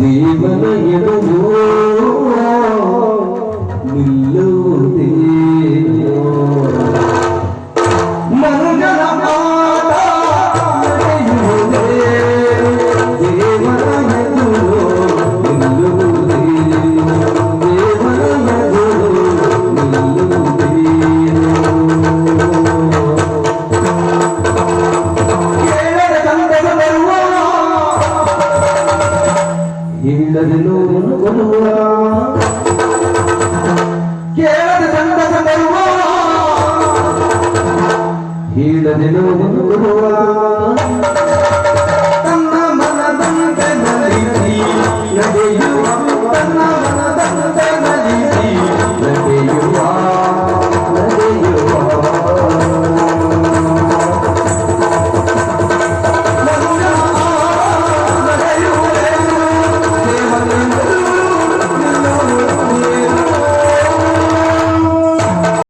जीवन ಹೇಳದೆ ನೋವನ್ನು ಕೊಡುವ ಕೇಳದ ಸಂತಸ ಬರುವ ಹೇಳದೆ ನೋವನ್ನು ಕೊಡುವ